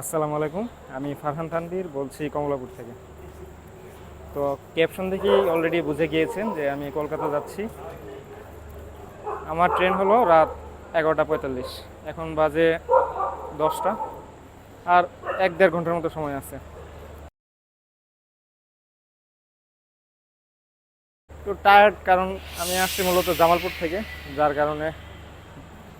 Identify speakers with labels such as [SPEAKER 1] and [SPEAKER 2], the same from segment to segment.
[SPEAKER 1] আসসালামু আলাইকুম। আমি ফারহান তানভীর, বলছি কমলাপুর থেকে। তো ক্যাপশন দেখেই অলরেডি বুঝে গিয়েছেন যে আমি কলকাতা যাচ্ছি। আমার ট্রেন হলো রাত এগারোটা পঁয়তাল্লিশ। এখন বাজে দশটা। আর এক দেড় ঘণ্টার মতো সময় আছে। তো টায়ার্ড কারণ আমি আসছি মূলত জামালপুর থেকে, যার কারণে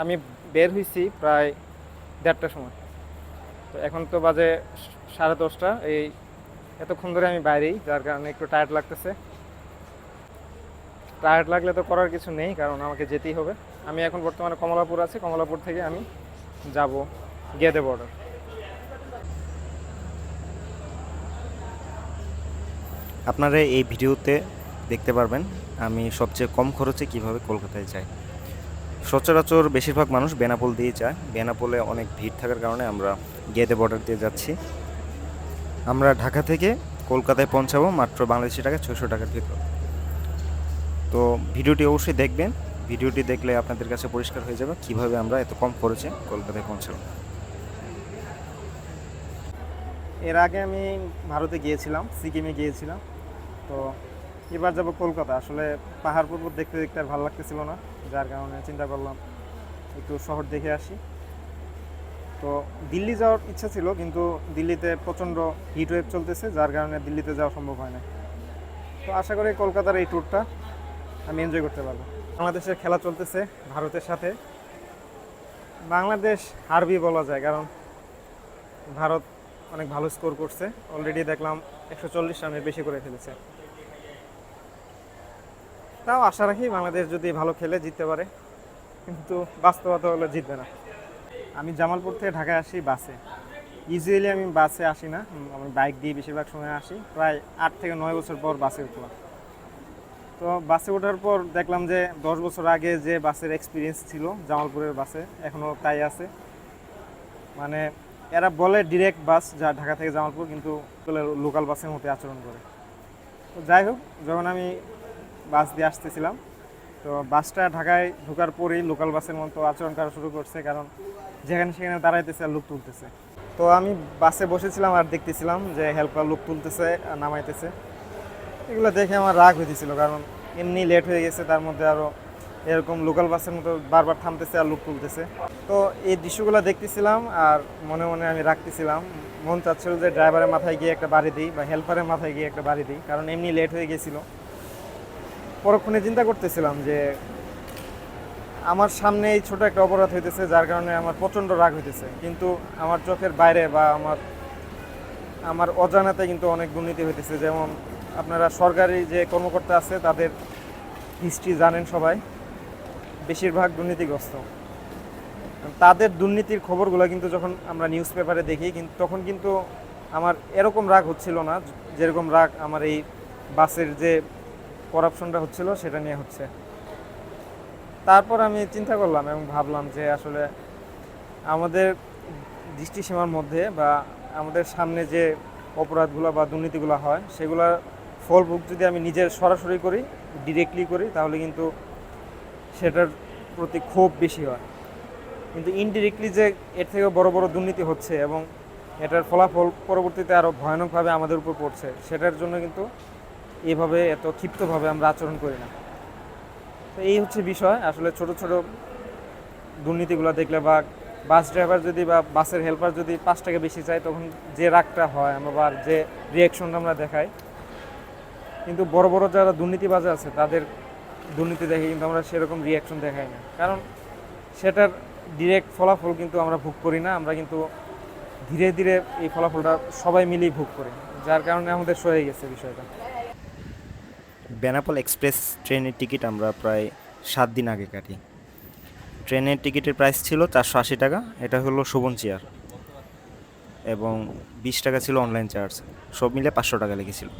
[SPEAKER 1] আমি বের হয়েছি প্রায় দেড়টার সময়। তো এখন তো বাজে সাড়ে দশটা। এই এতক্ষণ ধরে আমি বাইরেই, যার কারণে একটু টায়ার্ড লাগতেছে। টায়ার্ড লাগলে তো করার কিছু নেই, কারণ আমাকে যেতেই হবে। আমি এখন বর্তমানে কমলাপুর আছি, কমলাপুর থেকে আমি যাব গেদে বর্ডার
[SPEAKER 2] আপনারা এই ভিডিওতে দেখতে পারবেন আমি সবচেয়ে কম খরচে কীভাবে কলকাতায় যাই। সচরাচর বেশিরভাগ মানুষ বেনাপোল দিয়ে যায়। বেনাপোলে অনেক ভিড় থাকার কারণে আমরা গেদে বর্ডার দিয়ে যাচ্ছি। আমরা ঢাকা থেকে কলকাতায় পৌঁছাবো, মাত্র বাংলাদেশি টাকা ছশো টাকার ভিতর। তো ভিডিওটি অবশ্যই দেখবেন। ভিডিওটি দেখলে আপনাদের কাছে পরিষ্কার হয়ে যাবে কীভাবে আমরা এত কম খরচে কলকাতায় পৌঁছাবো।
[SPEAKER 1] এর আগে আমি ভারতে গিয়েছিলাম, সিকিমে গিয়েছিলাম। তো এবার যাব কলকাতা। আসলে পাহাড় পর্বত দেখতে দেখতে আর ভালো লাগতেছিল না, যার কারণে চিন্তা করলাম একটু শহর দেখে আসি। তো দিল্লি যাওয়ার ইচ্ছা ছিল, কিন্তু দিল্লিতে প্রচণ্ড হিট ওয়েভ চলতেছে, যার কারণে দিল্লিতে যাওয়া সম্ভব হয় না তো আশা করি কলকাতার এই ট্যুরটা আমি এনজয় করতে পারব। বাংলাদেশের খেলা চলতেছে, ভারতের সাথে। বাংলাদেশ হারবি বলা যায়, কারণ ভারত অনেক ভালো স্কোর করছে। অলরেডি দেখলাম একশো চল্লিশ রানের বেশি করে ফেলেছে। তাও আশা রাখি বাংলাদেশ যদি ভালো খেলে, জিততে পারে। কিন্তু বাস্তবতা হলে জিতবে না। আমি জামালপুর থেকে ঢাকায় আসি বাসে। ইউজুয়ালি আমি বাসে আসি না আমি বাইক দিয়ে বেশিরভাগ সময় আসি। প্রায় আট থেকে নয় বছর পর বাসে উঠলাম। তো বাসে ওঠার পর দেখলাম যে দশ বছর আগে যে বাসের এক্সপিরিয়েন্স ছিল জামালপুরের বাসে এখনও তাই আছে। মানে এরা বলে ডিরেক্ট বাস যা ঢাকা থেকে জামালপুর, কিন্তু লোকাল বাসের মতো আচরণ করে। তো যাই হোক, যখন আমি বাস দিয়ে আসতেছিলাম, তো বাসটা ঢাকায় ঢোকার পরেই লোকাল বাসের মতো আচরণ করা শুরু করছে, কারণ যেখানে সেখানে দাঁড়াইতেছে আর লোক তুলতেছে। তো আমি বাসে বসেছিলাম আর দেখতেছিলাম যে হেল্পার লোক তুলতেছে আর নামাইতেছে। এগুলো দেখে আমার রাগ হইতেছিল কারণ এমনি লেট হয়ে গেছে, তার মধ্যে আরও এরকম লোকাল বাসের মতো বারবার থামতেছে আর লোক তুলতেছে। তো এই দৃশ্যগুলো দেখতেছিলাম আর মনে মনে আমি রাখতেছিলাম মন চাচ্ছিল যে ড্রাইভারের মাথায় গিয়ে একটা বাড়ি দিই বা হেল্পারের মাথায় গিয়ে একটা বাড়ি দিই, কারণ এমনি লেট হয়ে গেছিল। পরক্ষণে চিন্তা করতেছিলাম যে আমার সামনে এই ছোট একটা অপরাধ হইতেছে, যার কারণে আমার প্রচণ্ড রাগ হইতেছে। কিন্তু আমার চোখের বাইরে বা আমার আমার অজানাতে কিন্তু অনেক দুর্নীতি হইতেছে। যেমন আপনারা সরকারি যে কর্মকর্তা আছে, তাদের হিস্ট্রি জানেন সবাই, বেশিরভাগ দুর্নীতিগ্রস্ত। তাদের দুর্নীতির খবরগুলো কিন্তু যখন আমরা নিউজ পেপারে দেখি কিন্তু তখন কিন্তু আমার এরকম রাগ হচ্ছিল না, যেরকম রাগ আমার এই বাসের যে করাপশনটা হচ্ছিল, সেটা নিয়ে হচ্ছে। তারপর আমি চিন্তা করলাম এবং ভাবলাম যে আসলে আমাদের দৃষ্টিসীমার মধ্যে বা আমাদের সামনে যে অপরাধগুলো বা দুর্নীতিগুলো হয়, সেগুলোর ফল ভোগ যদি আমি নিজের সরাসরি করি ডিরেক্টলি করি, তাহলে কিন্তু সেটার প্রতি ক্ষোভ বেশি হয়। কিন্তু ইনডিরেক্টলি যে এর থেকে বড় বড় দুর্নীতি হচ্ছে এবং এটার ফলাফল পরবর্তীতে আরও ভয়ানকভাবে আমাদের উপর পড়ছে, সেটার জন্য কিন্তু এভাবে এত ক্ষিপ্তভাবে আমরা আচরণ করি না। তো এই হচ্ছে বিষয়। আসলে ছোট ছোট দুর্নীতিগুলো দেখলে বা বাস ড্রাইভার যদি বা বাসের হেল্পার যদি পাঁচ টাকা বেশি চায়, তখন যে রাগটা হয় আমরা বা যে রিয়াকশনটা আমরা দেখাই। কিন্তু বড় বড় যারা দুর্নীতিবাজ আছে, তাদের দুর্নীতি দেখে কিন্তু আমরা সেরকম রিয়াকশন দেখাই না। কারণ সেটার ডিরেক্ট ফলাফল কিন্তু আমরা ভোগ করি না, আমরা কিন্তু ধীরে ধীরে এই ফলাফলটা সবাই মিলেই ভোগ করি। যার কারণে আমাদের সয়ে গেছে বিষয়টা।
[SPEAKER 2] বেনাপোল এক্সপ্রেস ট্রেনের টিকিট আমরা প্রায় সাত দিন আগে কাটি ট্রেনের টিকিটের প্রাইস ছিল চারশো আশি টাকা, এটা হলো শোভন চেয়ার এবং বিশ টাকা ছিল অনলাইন চার্জ, সব মিলে পাঁচশো টাকা লেগেছিল।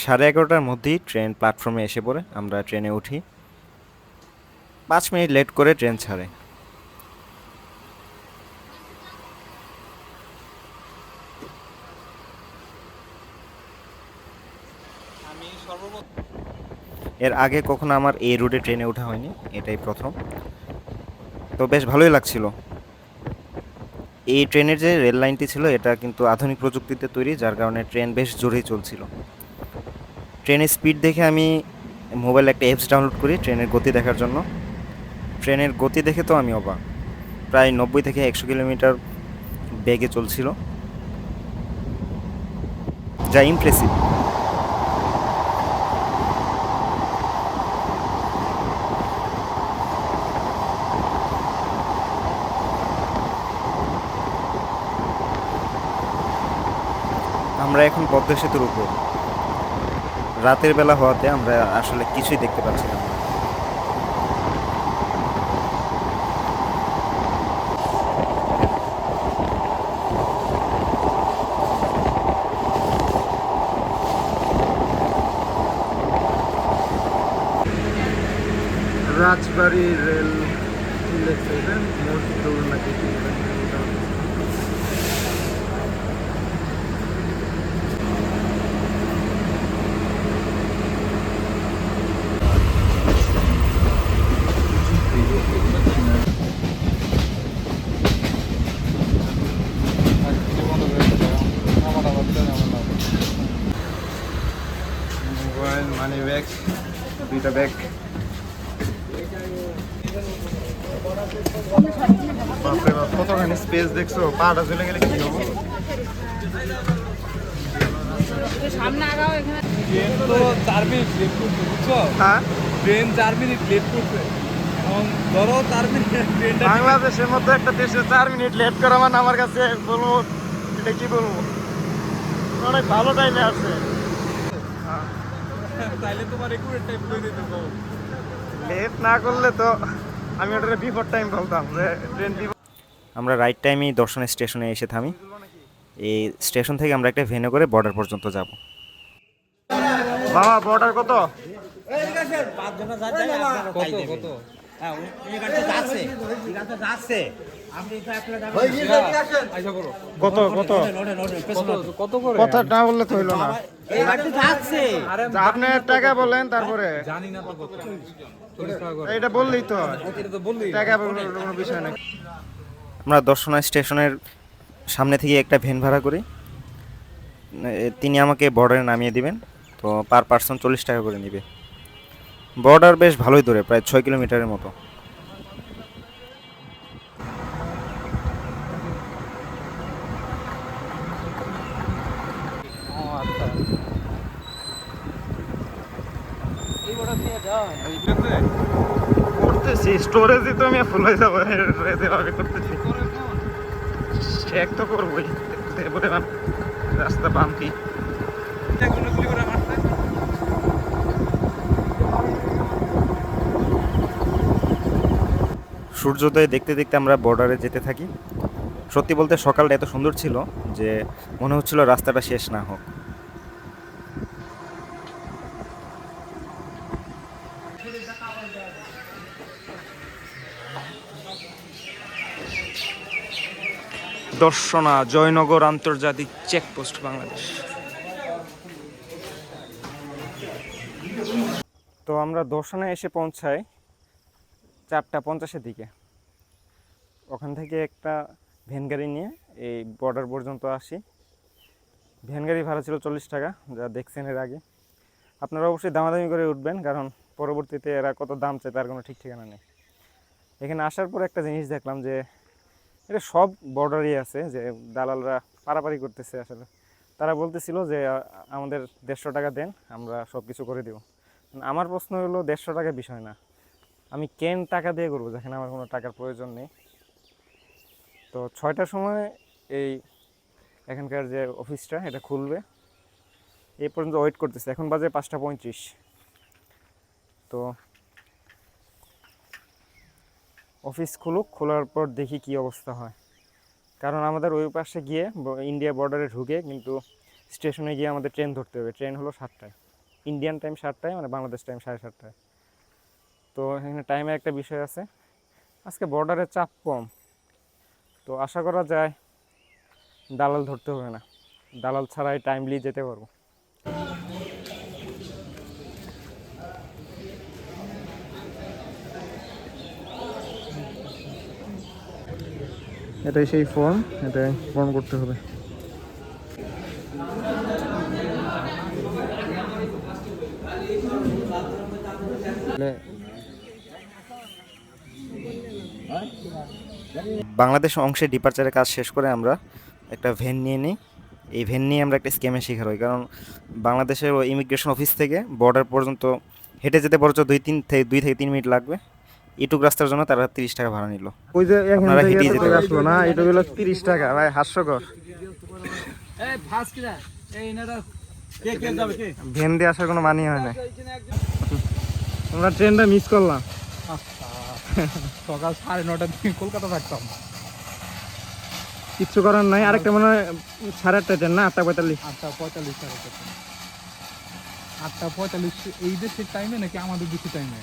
[SPEAKER 2] সাড়ে এগারোটার মধ্যেই ট্রেন প্ল্যাটফর্মে এসে পড়ে, আমরা ট্রেনে উঠি পাঁচ মিনিট লেট করে ট্রেন ছাড়ে। এর আগে কখনো আমার এই রুটে ট্রেনে ওঠা হয়নি এটাই প্রথম। তো বেশ ভালোই লাগছিল। এই ট্রেনের যে রেল লাইনটি ছিল এটা কিন্তু আধুনিক প্রযুক্তিতে তৈরি যার কারণে ট্রেন বেশ জোরেই চলছিল। ট্রেনের স্পিড দেখে আমি মোবাইলে একটা অ্যাপস ডাউনলোড করি ট্রেনের গতি দেখার জন্য। ট্রেনের গতি দেখে তো আমি অবাক। প্রায় নব্বই থেকে একশো কিলোমিটার বেগে চলছিল। যা ইমপ্রেসিভ আমরা এখন পদ্মা সেতুর উপর। রাতের বেলা হওয়াতে আমরা আসলে কিছুই দেখতে পাচ্ছিলাম না।
[SPEAKER 1] রাজবাড়ি রেল এটা মজদুর নাকি মোবাইল মানি ব্যাগ দুইটা ব্যাগ বাপরে বাপ কতখানি স্পেস দেখছ পাটা চলে গেলে কি হব?
[SPEAKER 3] সামনে আগাও এখানে
[SPEAKER 4] তো চার মিনিট লেট করছে বুঝছ?
[SPEAKER 1] হ্যাঁ?
[SPEAKER 4] ট্রেন চার মিনিট লেট করছে। ধরো চার মিনিট ট্রেনটা
[SPEAKER 1] বাংলাদেশের মধ্যে একটা দেশে চার মিনিট লেট করা মানে আমার কাছে বলব এটা কি বলব? অনেক ভালো টাইমে আছে।
[SPEAKER 4] তাইলে তোমার একুরেট টাইম করে দিতে
[SPEAKER 1] লেট না করলে তো আমি ওটা বিফোর টাইম বলতাম যে ট্রেন
[SPEAKER 2] আমরা রাইট টাইমেই দর্শন স্টেশনে এসে থামি। এই স্টেশন থেকে আমরা একটা ভেনে করে বর্ডার পর্যন্ত যাব।
[SPEAKER 1] বাবা বর্ডার কত?
[SPEAKER 4] কত? কত?
[SPEAKER 1] কত কত
[SPEAKER 4] কত কত করে
[SPEAKER 1] কথা না বললে তো হইল না। আপনার টাকা বলেন তারপরে।
[SPEAKER 4] জানি না
[SPEAKER 1] এটা বললেই তো হয়। টাকা কোনো বিষয়
[SPEAKER 2] আমরা দর্শনা স্টেশনের সামনে থেকে একটা ভ্যান ভাড়া করি। তিনি আমাকে বর্ডারে নামিয়ে দিবেন। তো পার পার্সন চল্লিশ টাকা করে নেবে। বর্ডার বেশ ভালোই দূরে প্রায় ছয় কিলোমিটারের মতো।
[SPEAKER 1] করতেছি তো আমি করতেছি। তো রাস্তা বাম্পি
[SPEAKER 2] সূর্যোদয় দেখতে দেখতে আমরা বর্ডারে যেতে থাকি। সত্যি বলতে সকালটা এত সুন্দর ছিল যে মনে হচ্ছিল রাস্তাটা শেষ না হোক।
[SPEAKER 1] দর্শনা, জয়নগর আন্তর্জাতিক চেকপোস্ট বাংলাদেশ। তো আমরা দর্শনে এসে পৌঁছাই চারটা পঞ্চাশের দিকে। ওখান থেকে একটা ভ্যান গাড়ি নিয়ে এই বর্ডার পর্যন্ত আসি। ভ্যান গাড়ি ভাড়া ছিল চল্লিশ টাকা, যা দেখছেন এর আগে। আপনারা অবশ্যই দামাদামি করে উঠবেন, কারণ পরবর্তীতে এরা কত দাম চায় তার কোনো ঠিক ঠিকানা নেই। এখানে আসার পর একটা জিনিস দেখলাম যে এটা সব বর্ডারই আছে যে দালালরা পারাপারি করতেছে আসলে। তারা বলতেছিল যে আমাদের দেড়শো টাকা দেন, আমরা সব কিছু করে দেব। আমার প্রশ্ন হলো, দেড়শো টাকা বিষয় না। আমি কেন টাকা দিয়ে করব? যেখানে আমার কোনো টাকার প্রয়োজন নেই। তো ছয়টার সময় এই এখানকার যে অফিসটা, এটা খুলবে। এই পর্যন্ত ওয়েট করতেছে। এখন বাজে পাঁচটা পঁয়ত্রিশ। তো অফিস খুলুক, খোলার পর দেখি কি অবস্থা হয়। কারণ আমাদের ওই পাশে গিয়ে ইন্ডিয়া বর্ডারে ঢুকে কিন্তু স্টেশনে গিয়ে আমাদের ট্রেন ধরতে হবে। ট্রেন হলো সাতটায়। ইন্ডিয়ান টাইম সাতটায় মানে বাংলাদেশ টাইম সাড়ে সাতটায়। তো এখানে টাইমের একটা বিষয় আছে। আজকে বর্ডারে চাপ কম। তো আশা করা যায় দালাল ধরতে হবে না। দালাল ছাড়াই টাইমলি যেতে পারব। এটাই সেই ফর্ম এটাই পূরণ করতে হবে।
[SPEAKER 2] বাংলাদেশ অংশে ডিপার্চারের কাজ শেষ করে আমরা একটা ভ্যান নিয়ে নিই। এই ভ্যান নিয়ে আমরা একটা স্ক্যামের শিকার হই, কারণ বাংলাদেশের ইমিগ্রেশন অফিস থেকে বর্ডার পর্যন্ত হেঁটে যেতে বরঞ্চ দুই তিন থেকে দুই থেকে তিন মিনিট লাগবে। এটুক রাস্তার জন্য তারা তিরিশ টাকা ভাড়া নিল।
[SPEAKER 1] ওই যে
[SPEAKER 2] আপনারা
[SPEAKER 1] এত
[SPEAKER 2] যেতে
[SPEAKER 1] আসলো না হলো তিরিশ টাকা ভাই হাস্যকর।
[SPEAKER 4] এই ফার্স্ট কিরা এই ইনারা কে কে যাবে কে?
[SPEAKER 1] ভ্যান দিয়ে আসার কোনো মানি হয় না। আমরা ট্রেনটা মিস করলাম।
[SPEAKER 4] সকাল সাড়ে নটার দিকে কলকাতা থাকতাম।
[SPEAKER 1] কিচ্ছু করার নাই আরেকটা মনে হয় সাড়ে আটটা ট্রেন না? আটটা পঁয়তাল্লিশ।
[SPEAKER 4] আটটা পঁয়তাল্লিশ সাড়ে আটটা পঁয়তাল্লিশ এই দেশের টাইমে নাকি আমাদের দেশের টাইমে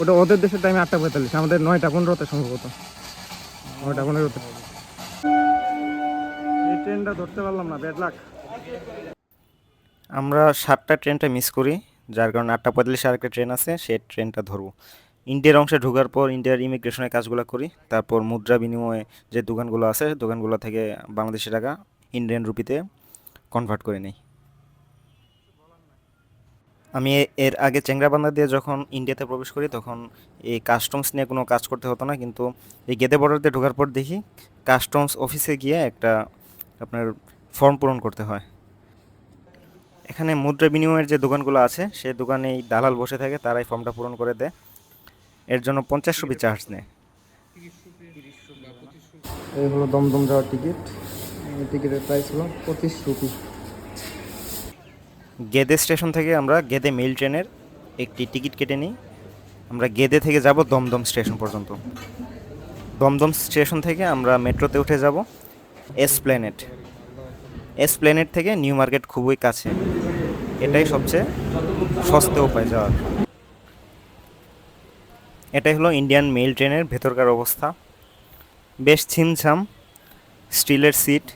[SPEAKER 1] ওটা ওদের দেশের টাইমে আটটা পঁয়তাল্লিশ আমাদের নয়টা পনেরোতে সম্ভবত। নয়টা পনেরোতে। এই ট্রেনটা ধরতে পারলাম না ব্যাড লাক
[SPEAKER 2] আমরা সাতটা ট্রেনটা মিস করি যার কারণে আটটা পঁয়তাল্লিশে আরেকটা ট্রেন আছে সেই ট্রেনটা ধরবো। ইন্ডিয়ার অংশে ঢোকার পর ইন্ডিয়ার ইমিগ্রেশনের কাজগুলো করি তারপর মুদ্রা বিনিময়ে যে দোকানগুলো আছে দোকানগুলো থেকে বাংলাদেশি টাকা ইন্ডিয়ান রুপিতে কনভার্ট করে নিই। আমি এর আগে চেংরাবান্ধা দিয়ে যখন ইন্ডিয়াতে প্রবেশ করি, তখন এই কাস্টমস নিয়ে কোনো কাজ করতে হতো না। কিন্তু এই গেদে বর্ডার দিয়ে ঢোকার পর দেখি কাস্টমস অফিসে গিয়ে একটা আপনার ফর্ম পূরণ করতে হয়। এখানে মুদ্রা বিনিময়ের যে দোকানগুলো আছে, সেই দোকানে এই দালাল বসে থাকে, তারাই ফর্মটা পূরণ করে দেয়। এর জন্য পঞ্চাশ রুপি চার্জ নেয়।
[SPEAKER 1] এই হলো দমদম যাওয়ার টিকিট টিকিটের প্রাইস হলো পঁচিশ রুপি
[SPEAKER 2] গেদে স্টেশন থেকে আমরা গেদে মেল ট্রেনের একটি টিকিট কেটে নিই। আমরা গেদে থেকে যাব দমদম স্টেশন পর্যন্ত। দমদম স্টেশন থেকে আমরা মেট্রোতে উঠে যাব এস প্ল্যানেট এস প্ল্যানেট থেকে নিউ মার্কেট খুবই কাছে। এটাই সবচেয়ে সস্তা উপায় যাওয়ার। এটাই হলো ইন্ডিয়ান মেল ট্রেনের ভেতরকার অবস্থা। বেশ ছিমছাম, স্টিলের সিট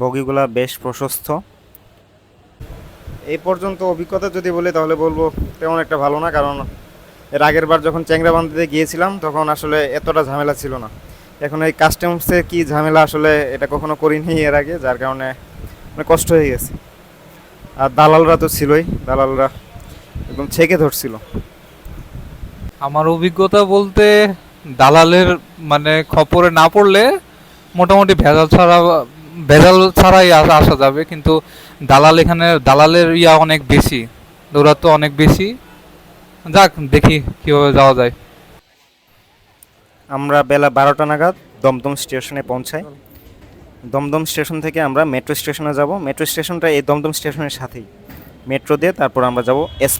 [SPEAKER 2] বগিগুলা বেশ প্রশস্ত।
[SPEAKER 1] এই পর্যন্ত অভিজ্ঞতা যদি বলি, তাহলে বলব তেমন একটা ভালো না, কারণ এর আগের বার যখন চ্যাংরাবান্ধিতে গিয়েছিলাম, তখন আসলে এতটা ঝামেলা ছিল না। এখন এই কাস্টমসের কি ঝামেলা আসলে এটা কখনো করিনি এর আগে, যার কারণে অনেক কষ্ট হয়ে গেছে। আর দালালরা তো ছিলই, দালালরা একদম ছেকে ধরছিল।
[SPEAKER 4] আমার অভিজ্ঞতা বলতে, দালালের মানে খপরে না পড়লে মোটামুটি ভেজাল ছাড়া ভেজাল ছাড়াই আসা যাবে, কিন্তু দালাল এখানে, দালালের ইয়া অনেক বেশি। দৌড়াতো অনেক বেশি। যাক, দেখি কীভাবে যাওয়া যায়।
[SPEAKER 2] আমরা বেলা বারোটা নাগাদ দমদম স্টেশনে পৌঁছাই। দমদম স্টেশন থেকে আমরা মেট্রো স্টেশনে যাব। মেট্রো স্টেশনটা এই দমদম স্টেশনের সাথেই। মেট্রো দিয়ে তারপর আমরা যাব এস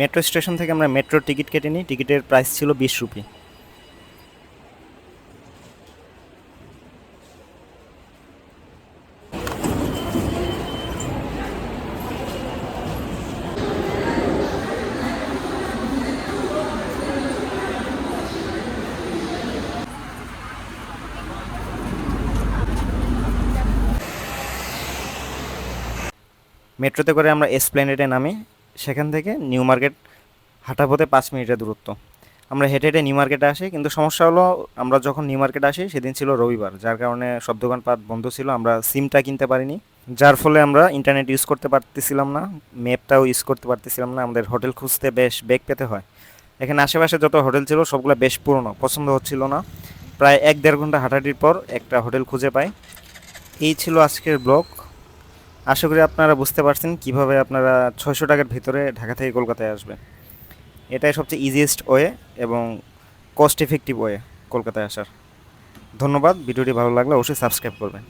[SPEAKER 2] মেট্রো স্টেশন থেকে আমরা মেট্রোর টিকিট কেটে নিই। টিকিটের প্রাইস ছিল বিশ রুপি। মেট্রোতে করে আমরা এসপ্ল্যানেডে নামি। সেখান থেকে নিউ মার্কেট হাঁটা পথে পাঁচ মিনিটের দূরত্ব। আমরা হেঁটে হেঁটে নিউ মার্কেটে আসি, কিন্তু সমস্যা হলো আমরা যখন নিউ মার্কেটে আসি, সেদিন ছিল রবিবার, যার কারণে সব দোকানপাট বন্ধ ছিল, আমরা সিমটা কিনতে পারিনি। যার ফলে আমরা ইন্টারনেট ইউজ করতে পারতেছিলাম না, ম্যাপটাও ইউজ করতে পারতেছিলাম না, আমাদের হোটেল খুঁজতে বেশ বেগ পেতে হয়। এখানে আশেপাশে যত হোটেল ছিল, সবগুলো বেশ পুরনো, পছন্দ হচ্ছিল না। প্রায় এক দেড় ঘণ্টা হাঁটাহাঁটির পর একটা হোটেল খুঁজে পাই। এই ছিল আজকের ব্লগ। আশা করি আপনারা বুঝতে পারছেন কীভাবে আপনারা ছয়শো টাকার ভিতরে ঢাকা থেকে কলকাতায় আসবেন। এটাই সবচেয়ে ইজিয়েস্ট ওয়ে এবং কস্ট এফেক্টিভ ওয়ে কলকাতায় আসার। ধন্যবাদ, ভিডিওটি ভালো লাগলে অবশ্যই সাবস্ক্রাইব করবেন।